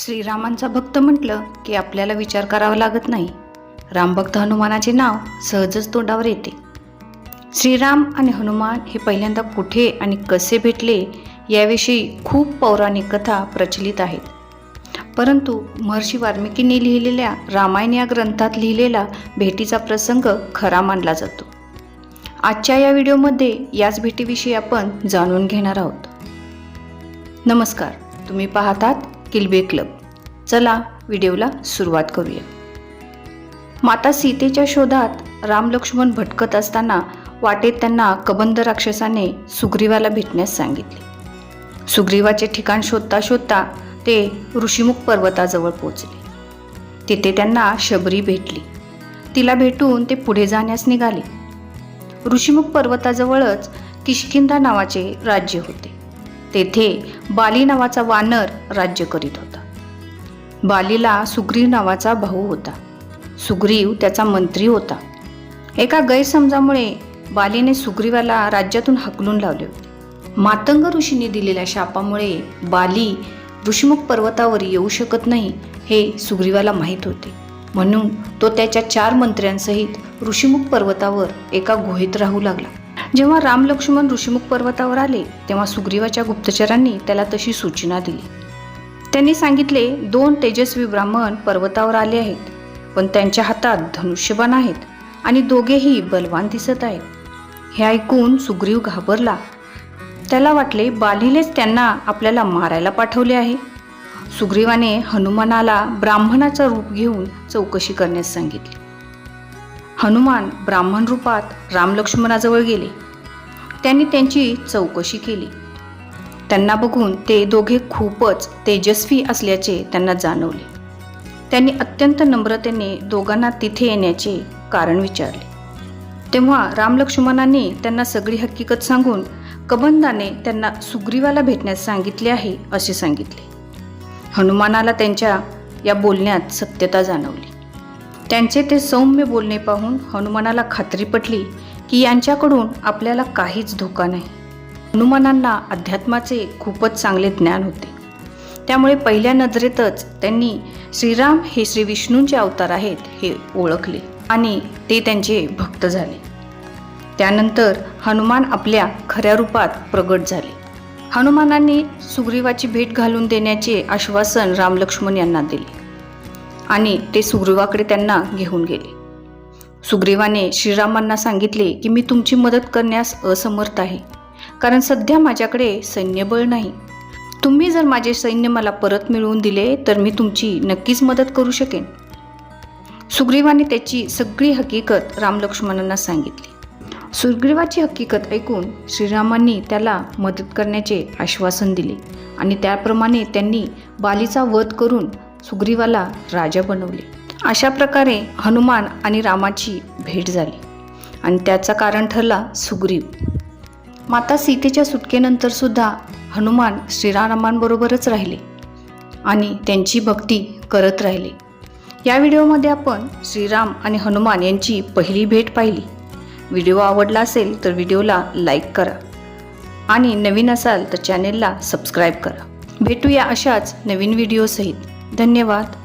श्रीरामांचा भक्त म्हटलं की आपल्याला विचार करावा लागत नाही. रामभक्त हनुमानाचे नाव सहजच तोंडावर येते. श्रीराम आणि हनुमान हे पहिल्यांदा कुठे आणि कसे भेटले याविषयी खूप पौराणिक कथा प्रचलित आहेत. परंतु महर्षी वाल्मिकींनी लिहिलेल्या रामायण या ग्रंथात लिहिलेला भेटीचा प्रसंग खरा मानला जातो. आजच्या या व्हिडिओमध्ये याच भेटीविषयी आपण जाणून घेणार आहोत. नमस्कार तुम्ही पाहतात किलबे क्लब. चला व्हिडिओला सुरुवात करूया. माता सीतेच्या शोधात राम लक्ष्मण भटकत असताना वाटेत त्यांना कबंद राक्षसाने सुग्रीवाला भेटण्यास सांगितले. सुग्रीवाचे ठिकाण शोधता शोधता ते ऋषीमुख पर्वताजवळ पोचले तिथे त्यांना शबरी भेटली. तिला भेटून ते पुढे जाण्यास निघाले. ऋषीमुख पर्वताजवळच किशकिंदा नावाचे राज्य होते. तेथे बाली नावाचा वानर राज्य करीत होता. बालीला सुग्रीव नावाचा भाऊ होता. सुग्रीव त्याचा मंत्री होता. एका गैरसमजामुळे बालीने सुग्रीवाला राज्यातून हकलून लावले. होते मातंग ऋषीने दिलेल्या शापामुळे बाली ऋषमुख पर्वतावर येऊ शकत नाही हे सुग्रीवाला माहीत होते. म्हणून तो त्याच्या चार मंत्र्यांसहित ऋषिमुख पर्वतावर एका गुहेत राहू लागला. जेव्हा राम लक्ष्मण ऋषीमुख पर्वतावर आले तेव्हा सुग्रीवाच्या गुप्तचरांनी त्याला तशी सूचना दिली. त्यांनी सांगितले दोन तेजस्वी ब्राह्मण पर्वतावर आले आहेत पण त्यांच्या हातात धनुष्यबाण आहेत आणि दोघेही बलवान दिसत आहेत. हे ऐकून सुग्रीव घाबरला. त्याला वाटले बालीलेच त्यांना आपल्याला मारायला पाठवले आहे. सुग्रीवाने हनुमानाला ब्राह्मणाचं रूप घेऊन चौकशी करण्यास सांगितली. हनुमान ब्राह्मण रूपात राम लक्ष्मणाजवळ गेले. त्यांनी त्यांची चौकशी केली. त्यांना बघून ते दोघे खूपच तेजस्वी असल्याचे त्यांना जाणवले. त्यांनी अत्यंत नम्रतेने दोघांना तिथे येण्याचे कारण विचारले. तेव्हा रामलक्ष्मणांनी त्यांना सगळी हकीकत सांगून कबंदाने त्यांना सुग्रीवाला भेटण्यास सांगितले आहे असे सांगितले. हनुमानाला त्यांच्या या बोलण्यात सत्यता जाणवली. त्यांचे ते सौम्य बोलणे पाहून हनुमानाला खात्री पटली की यांच्याकडून आपल्याला काहीच धोका नाही. हनुमानांना अध्यात्माचे खूपच चांगले ज्ञान होते. त्यामुळे पहिल्या नजरेतच त्यांनी श्रीराम हे श्री विष्णूंचे अवतार आहेत हे ओळखले आणि ते त्यांचे भक्त झाले. त्यानंतर हनुमान आपल्या खऱ्या रूपात प्रगट झाले. हनुमानांनी सुग्रीवाची भेट घालून देण्याचे आश्वासन राम लक्ष्मण यांना दिले. आणि ते सुग्रीवाकडे त्यांना घेऊन गेले. सुग्रीवाने श्रीरामांना सांगितले की मी तुमची मदत करण्यास असमर्थ आहे कारण सध्या माझ्याकडे सैन्यबळ नाही. तुम्ही जर माझे सैन्य मला परत मिळवून दिले तर मी तुमची नक्कीच मदत करू शकेन. सुग्रीवाने त्याची सगळी हकीकत राम लक्ष्मणांना सांगितली. सुग्रीवाची हकीकत ऐकून श्रीरामांनी त्याला मदत करण्याचे आश्वासन दिले आणि त्याप्रमाणे त्यांनी बालीचा वध करून सुग्रीवाला राजा बनवले. अशा प्रकारे हनुमान आणि रामाची भेट झाली आणि त्याचं कारण ठरला सुग्रीव. माता सीतेच्या सुटकेनंतर सुद्धा हनुमान श्रीरामांबरोबरच राहिले आणि त्यांची भक्ती करत राहिले. या व्हिडिओमध्ये आपण श्रीराम आणि हनुमान यांची पहिली भेट पाहिली. व्हिडिओ आवडला असेल तर व्हिडिओला लाईक करा आणि नवीन असाल तर चॅनेलला सबस्क्राईब करा. भेटूया अशाच नवीन व्हिडिओसहित. धन्यवाद.